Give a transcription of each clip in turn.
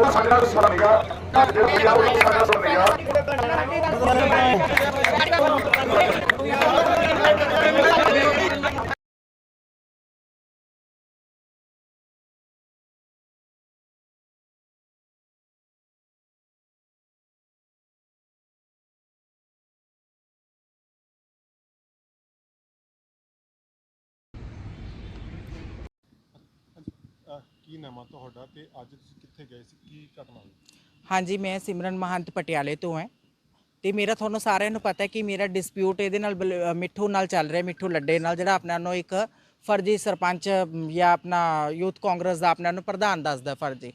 ਉਹ ਸਾਡੇ ਨਾਲ ਸੁਣੇਗਾ ਜਿਹੜਾ ਪੰਜਾਬ ਉਹ ਸਾਡਾ ਸੁਣੇਗਾ ਕੀ ਨਾਮ ਆ ਤੁਹਾਡਾ ਤੇ ਅੱਜ ਤੁਸੀਂ ਕਿੱਥੇ ਗਏ ਸੀ? ਕੀ ਘਟਨਾ ਹੋਈ? ਹਾਂਜੀ ਮੈਂ ਸਿਮਰਨ ਮਹੰਤ ਪਟਿਆਲੇ ਤੋਂ ਹਾਂ। ਤੇ ਮੇਰਾ ਤੁਹਾਨੂੰ ਸਾਰਿਆਂ ਨੂੰ ਪਤਾ ਹੈ ਕਿ ਮੇਰਾ ਡਿਸਪਿਊਟ ਇਹਦੇ ਨਾਲ ਬਲ- ਅ, ਮਿੱਠੂ ਨਾਲ ਚੱਲ ਰਿਹਾ ਮਿੱਠੂ ਲੱਡੇ ਨਾਲ ਜਿਹੜਾ ਆਪਣਾ ਨੂੰ ਇੱਕ ਫਰਜ਼ੀ ਸਰਪੰਚ ਅਮ, ਜਾਂ ਆਪਣਾ ਯੂਥ ਕਾਂਗਰਸ ਦਾ ਆਪਣਾ ਨੂੰ ਪ੍ਰਧਾਨ ਦੱਸਦਾ ਫਰਜ਼ੀ।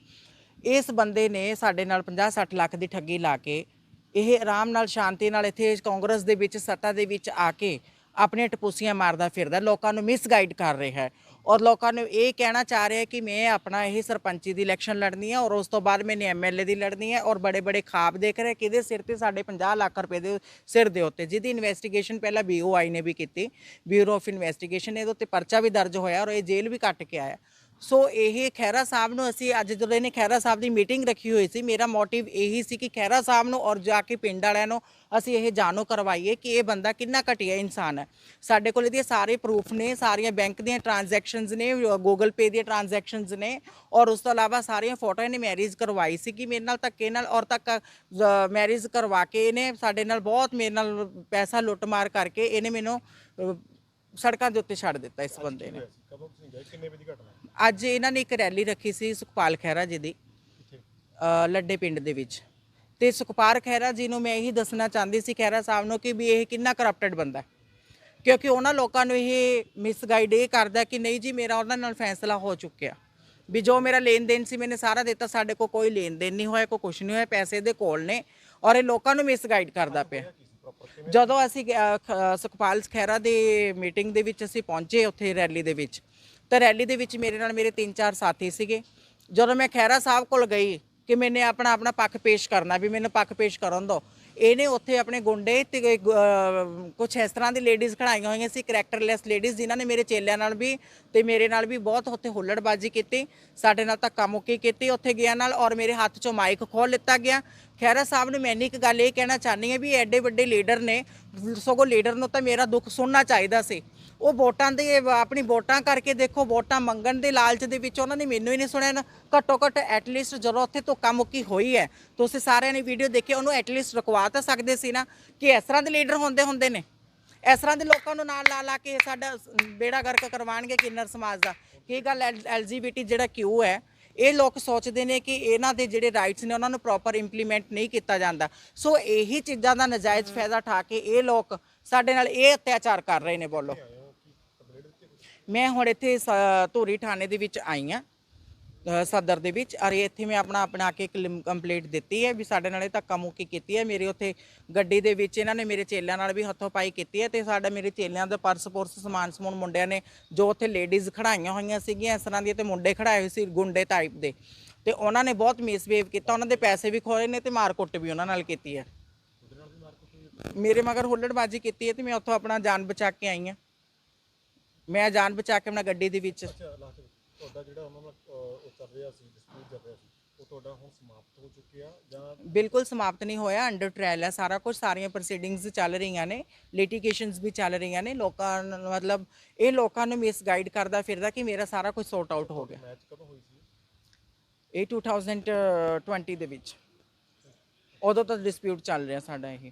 ਇਸ ਬੰਦੇ ਨੇ ਸਾਡੇ ਨਾਲ 50-60 ਲੱਖ ਦੀ ਠੱਗੀ ਲਾ ਕੇ ਇਹ ਆਰਾਮ ਨਾਲ ਸ਼ਾਂਤੀ ਨਾਲ ਇੱਥੇ ਕਾਂਗਰਸ ਦੇ ਵਿੱਚ ਸੱਤਾ ਦੇ ਵਿੱਚ ਆ ਕੇ ਆਪਣੇ ਟਪੂਸੀਆਂ ਮਾਰਦਾ ਫਿਰਦਾ, ਲੋਕਾਂ ਨੂੰ ਮਿਸਗਾਈਡ ਕਰ ਰਿਹਾ ਹੈ। ਔਰ ਲੋਕਾਂ ਨੂੰ ਇਹ ਕਹਿਣਾ ਚਾਹ ਰਿਹਾ ਕਿ ਮੈਂ ਆਪਣਾ ਇਹ ਸਰਪੰਚੀ ਦੀ ਇਲੈਕਸ਼ਨ ਲੜਨੀ ਹੈ ਔਰ ਉਸ ਤੋਂ ਬਾਅਦ ਮੈਨੇ ਐਮਐਲਏ ਦੀ ਲੜਨੀ ਹੈ ਔਰ ਬੜੇ ਬੜੇ ਖਾਬ ਦੇਖ ਰਿਹਾ ਕਿਹਦੇ ਸਿਰ ਤੇ ਸਾਡੇ 50 ਲੱਖ ਰੁਪਏ ਦੇ ਸਿਰ ਦੇ ਉੱਤੇ, ਜਿਹਦੀ ਇਨਵੈਸਟੀਗੇਸ਼ਨ ਪਹਿਲਾਂ ਬੀਓਆਈ ਨੇ ਵੀ ਕੀਤੀ ਬਿਊਰੋ ਆਫ ਇਨਵੈਸਟੀਗੇਸ਼ਨ ਇਹਦੇ ਉੱਤੇ ਪਰਚਾ ਵੀ ਦਰਜ ਹੋਇਆ ਔਰ ਇਹ ਜੇਲ੍ਹ ਵੀ ਕੱਟ ਕੇ ਆਇਆ। ਸੋ ਇਹ ਖਹਿਰਾ ਸਾਹਿਬ ਨੂੰ ਅਸੀਂ ਅੱਜ ਜਦੋਂ ਇਹਨੇ ਖਹਿਰਾ ਸਾਹਿਬ ਦੀ ਮੀਟਿੰਗ ਰੱਖੀ ਹੋਈ ਸੀ, ਮੇਰਾ ਮੋਟਿਵ ਇਹੀ ਸੀ ਕਿ ਖਹਿਰਾ ਸਾਹਿਬ ਨੂੰ ਔਰ ਜਾ ਕੇ ਪਿੰਡ ਵਾਲਿਆਂ ਨੂੰ ਅਸੀਂ ਇਹ ਜਾਣੋ ਕਰਵਾਈਏ ਕਿ ਇਹ ਬੰਦਾ ਕਿੰਨਾ ਘਟੀਆ ਇਨਸਾਨ ਹੈ। ਸਾਡੇ ਕੋਲ ਇਹਦੇ ਸਾਰੇ ਪ੍ਰੂਫ ਨੇ, ਸਾਰੀਆਂ ਬੈਂਕ ਦੀਆਂ ਟ੍ਰਾਂਜੈਕਸ਼ਨਸ ਨੇ ਗੂਗਲ ਪੇ ਦੀਆਂ ਟ੍ਰਾਂਜੈਕਸ਼ਨਸ ਨੇ ਔਰ ਉਸ ਤੋਂ ਇਲਾਵਾ ਸਾਰੀਆਂ ਫੋਟੋਆਂ ਇਹਨੇ ਮੈਰਿਜ ਕਰਵਾਈ ਸੀ ਕਿ ਮੇਰੇ ਨਾਲ ਧੱਕੇ ਨਾਲ ਔਰ ਤੱਕ ਮੈਰਿਜ ਕਰਵਾ ਕੇ ਇਹਨੇ ਸਾਡੇ ਨਾਲ ਬਹੁਤ ਮੇਰੇ ਨਾਲ ਪੈਸਾ ਲੁੱਟਮਾਰ ਕਰਕੇ ਇਹਨੇ ਮੈਨੂੰ ਸੜਕਾਂ ਦੇ ਉੱਤੇ ਛੱਡ ਦਿੱਤਾ ਇਸ ਬੰਦੇ ਨੇ। ਸੀ ਕਦੋਂ ਤੁਸੀਂ ਗਏ? ਕਿੰਨੇ ਵਜੇ ਦੀ ਘਟਨਾ ਹੈ? ਅੱਜ ਇਹਨਾਂ ਨੇ ਇੱਕ ਰੈਲੀ ਰੱਖੀ ਸੀ ਸੁਖਪਾਲ ਖਹਿਰਾ ਜੀ ਦੀ ਅ, ਲੱਡੇ ਪਿੰਡ ਦੇ ਵਿੱਚ। ਤੇ ਸੁਖਪਾਲ ਖਹਿਰਾ ਜੀ ਨੂੰ ਮੈਂ ਇਹੀ ਦੱਸਣਾ ਚਾਹੁੰਦੀ ਸੀ ਖਹਿਰਾ ਸਾਹਿਬ ਨੂੰ ਕਿ ਵੀ ਇਹ ਕਿੰਨਾ ਕਰਪਟਡ ਬੰਦਾ ਹੈ। ਕਿਉਂਕਿ ਉਹਨਾਂ ਲੋਕਾਂ ਨੂੰ ਇਹ ਮਿਸਗਾਈਡ ਇਹ ਕਰਦਾ ਕਿ ਨਹੀਂ ਜੀ ਮੇਰਾ ਉਹਨਾਂ ਨਾਲ ਫੈਸਲਾ ਹੋ ਚੁੱਕਿਆ। ਵੀ ਜੋ ਮੇਰਾ ਲੈਣ ਦੇਣ ਸੀ ਮੈਨੇ ਸਾਰਾ ਦਿੱਤਾ ਸਾਡੇ ਕੋਲ ਕੋਈ ਲੈਣ ਦੇਣ ਨਹੀਂ ਹੋਇਆ ਕੋਈ ਕੁਝ ਨਹੀਂ ਹੋਇਆ ਪੈਸੇ ਦੇ ਕੋਲ ਨੇ ਔਰ ਇਹ ਲੋਕਾਂ ਨੂੰ ਮਿਸਗਾਈਡ ਕਰਦਾ ਪਿਆ। ਜਦੋਂ ਅਸੀਂ ਸੁਖਪਾਲ ਖਹਿਰਾ ਦੇ ਮੀਟਿੰਗ ਦੇ ਵਿੱਚ ਅਸੀਂ ਪਹੁੰਚੇ ਉੱਥੇ ਰੈਲੀ ਦੇ ਵਿੱਚ, ਤਾਂ ਰੈਲੀ ਦੇ ਵਿੱਚ ਮੇਰੇ ਨਾਲ ਮੇਰੇ ਤਿੰਨ ਚਾਰ ਸਾਥੀ ਸੀਗੇ। ਜਦੋਂ ਮੈਂ ਖਹਿਰਾ ਸਾਹਿਬ ਕੋਲ ਗਈ ਕਿ ਮੈਨੇ ਆਪਣਾ ਆਪਣਾ ਪੱਖ ਪੇਸ਼ ਕਰਨਾ, ਵੀ ਮੈਨੂੰ ਪੱਖ ਪੇਸ਼ ਕਰਨ ਦਿਓ ਇਹਨੇ ਉੱਥੇ ਆਪਣੇ ਗੁੰਡੇ ਤੇ ਕੁਝ ਇਸ ਤਰ੍ਹਾਂ ਦੀ ਲੇਡੀਜ਼ ਖੜਾਈਆਂ ਹੋਈਆਂ ਸੀ ਕਰੈਕਟਰਲੈਸ ਲੇਡੀਜ਼ ਜਿਨ੍ਹਾਂ ਨੇ ਮੇਰੇ ਚੇਲਿਆਂ ਨਾਲ ਵੀ ਤੇ ਮੇਰੇ ਨਾਲ ਵੀ ਬਹੁਤ ਉੱਥੇ ਹੁੱਲੜਬਾਜ਼ੀ ਕੀਤੀ, ਸਾਡੇ ਨਾਲ ਧੱਕਾ ਮੁੱਕੀ ਕੀਤੀ, ਉੱਥੇ ਗਿਆ ਨਾਲ ਔਰ ਮੇਰੇ ਹੱਥ 'ਚੋਂ ਮਾਈਕ ਖੋਲ ਲਿੱਤਾ ਗਿਆ। ਖੈਰਾ ਸਾਹਿਬ ਨੂੰ ਮੈਂ ਇੱਕ ਗੱਲ ਇਹ ਕਹਿਣਾ ਚਾਹਨੀ ਹਾਂ ਵੀ ਐਡੇ ਵੱਡੇ ਲੀਡਰ ਨੇ, ਸਗੋਂ ਲੀਡਰ ਨੂੰ ਤਾਂ ਮੇਰਾ ਦੁੱਖ ਸੁਣਨਾ ਚਾਹੀਦਾ ਸੀ। ਉਹ ਵੋਟਾਂ ਦੇ, ਆਪਣੀ ਵੋਟਾਂ ਕਰਕੇ ਦੇਖੋ, ਵੋਟਾਂ ਮੰਗਣ ਦੇ ਲਾਲਚ ਦੇ ਵਿੱਚ ਉਹਨਾਂ ਨੇ ਮੈਨੂੰ ਹੀ ਨਹੀਂ ਸੁਣਿਆ ਨਾ। ਘੱਟੋ ਘੱਟ ਐਟਲੀਸਟ ਜਦੋਂ ਉੱਥੇ ਧੋਖਾ ਮੁੱਕੀ ਹੋਈ ਹੈ, ਤੁਸੀਂ ਸਾਰਿਆਂ ਨੇ ਵੀਡੀਓ ਦੇਖੀ ਉਹਨੂੰ ਐਟਲੀਸਟ ਰੁਕਵਾ ਤਾਂ ਸਕਦੇ ਸੀ ਨਾ ਕਿ ਇਸ ਤਰ੍ਹਾਂ ਦੇ ਲੀਡਰ ਹੁੰਦੇ ਹੁੰਦੇ ਨੇ। ਇਸ ਤਰ੍ਹਾਂ ਦੇ ਲੋਕਾਂ ਨੂੰ ਨਾਲ ਲਾ ਲਾ ਕੇ ਸਾਡਾ ਬੇੜਾ ਗਰਕ ਕਰਵਾਣਗੇ ਕਿੰਨਰ ਸਮਾਜ ਦਾ। ਕੀ ਗੱਲ ਐਲਜੀਬੀਟੀ ਜਿਹੜਾ ਕਿਊ ਹੈ, ਇਹ ਲੋਕ ਸੋਚਦੇ ਨੇ ਕਿ ਇਹਨਾਂ ਦੇ ਜਿਹੜੇ ਰਾਈਟਸ ਨੇ ਉਹਨਾਂ ਨੂੰ ਪ੍ਰੋਪਰ ਇੰਪਲੀਮੈਂਟ ਨਹੀਂ ਕੀਤਾ ਜਾਂਦਾ। ਸੋ ਇਹੀ ਚੀਜ਼ਾਂ ਦਾ ਨਜਾਇਜ਼ ਫਾਇਦਾ ਉਠਾ ਕੇ ਇਹ ਲੋਕ ਸਾਡੇ ਨਾਲ ਇਹ ਅਤਿਆਚਾਰ ਕਰ ਰਹੇ ਨੇ ਬੋਲੋ। ਮੈਂ ਹੁਣ ਇੱਥੇ ਧੂਰੀ ਥਾਣੇ ਦੇ ਵਿੱਚ ਆਈ ਆ ਸਦਰ ਦੇ ਵਿੱਚ। ਅਰੇ, ਇੱਥੇ ਮੈਂ ਆਪਣਾ ਆਪਣਾ ਕੇ ਕੰਪਲੀਟ ਦਿੱਤੀ ਹੈ ਵੀ ਸਾਡੇ ਨਾਲ ਇਹ ਧੱਕਾ ਮੁੱਕੀ ਕੀਤੀ ਹੈ। ਮੇਰੇ ਉੱਥੇ ਗੱਡੀ ਦੇ ਵਿੱਚ ਇਹਨਾਂ ਨੇ ਮੇਰੇ ਚੇਲਿਆਂ ਨਾਲ ਵੀ ਹੱਥੋਂ ਪਾਈ ਕੀਤੀ ਹੈ ਤੇ ਸਾਡਾ ਮੇਰੇ ਚੇਲਿਆਂ ਦਾ ਪਰਸ ਪੁਰਸ, ਸਮਾਨ ਸਮੂਨ ਮੁੰਡਿਆਂ ਨੇ ਜੋ ਉੱਥੇ ਲੇਡੀਜ਼ ਖੜਾਈਆਂ ਹੋਈਆਂ ਸੀਗੀਆਂ, ਇਸ ਤਰ੍ਹਾਂ ਦੀਆਂ ਤੇ ਮੁੰਡੇ ਖੜਾਏ ਹੋਏ ਸੀ ਗੁੰਡੇ ਟਾਈਪ ਦੇ। ਤੇ ਉਹਨਾਂ ਨੇ ਬਹੁਤ ਮਿਸਬੀਹੇਵ ਕੀਤਾ, ਉਹਨਾਂ ਦੇ ਪੈਸੇ ਵੀ ਖੋਏ ਨੇ ਤੇ ਮਾਰ ਕੁੱਟ ਵੀ ਉਹਨਾਂ ਨਾਲ ਕੀਤੀ ਹੈ। ਮੇਰੇ ਮਗਰ ਹੁੱਲੜਬਾਜ਼ੀ ਕੀਤੀ ਹੈ ਤੇ ਮੈਂ ਉੱਥੋਂ ਆਪਣਾ ਜਾਨ ਬਚਾ ਕੇ ਆਈ ਹਾਂ। ਮੈਂ ਜਾਨ ਬਚਾ ਕੇ ਆਪਣਾ ਗੱਡੀ ਦੇ ਵਿੱਚ। ਤੁਹਾਡਾ ਜਿਹੜਾ ਉਹਨਾਂ ਨਾਲ ਅਹ, ਉਹ ਚੱਲ ਰਿਹਾ ਸੀ ਡਿਸਪਿਊਟ ਚੱਲ ਰਿਹਾ ਸੀ ਉਹ ਤੁਹਾਡਾ ਹੁਣ ਸਮਾਪਤ ਹੋ ਚੁੱਕਿਆ ਜਾਂ ਬਿਲਕੁਲ ਸਮਾਪਤ ਨਹੀਂ ਹੋਇਆ ਅੰਡਰ ਟ੍ਰਾਇਲ ਹੈ ਸਾਰਾ ਕੁਝ ਸਾਰੀਆਂ ਪ੍ਰੋਸੀਡਿੰਗਸ ਚੱਲ ਰਹੀਆਂ ਨੇ ਲਿਟੀਗੇਸ਼ਨਸ ਵੀ ਚੱਲ ਰਹੀਆਂ ਨੇ ਲੋਕਾਂ ਨੂੰ ਮਤਲਬ ਇਹ ਲੋਕਾਂ ਨੂੰ ਮਿਸਗਾਈਡ ਕਰਦਾ ਫਿਰਦਾ ਕਿ ਮੇਰਾ ਸਾਰਾ ਕੁਝ ਸੌਰਟ ਆਊਟ ਹੋ ਗਿਆ। ਮੈਚ ਕਦੋਂ ਹੋਈ ਸੀ? ਇਹ 2020 ਦੇ ਵਿੱਚ। ਉਦੋਂ ਤਾਂ ਡਿਸਪਿਊਟ ਚੱਲ ਰਿਹਾ ਸਾਡਾ ਇਹ।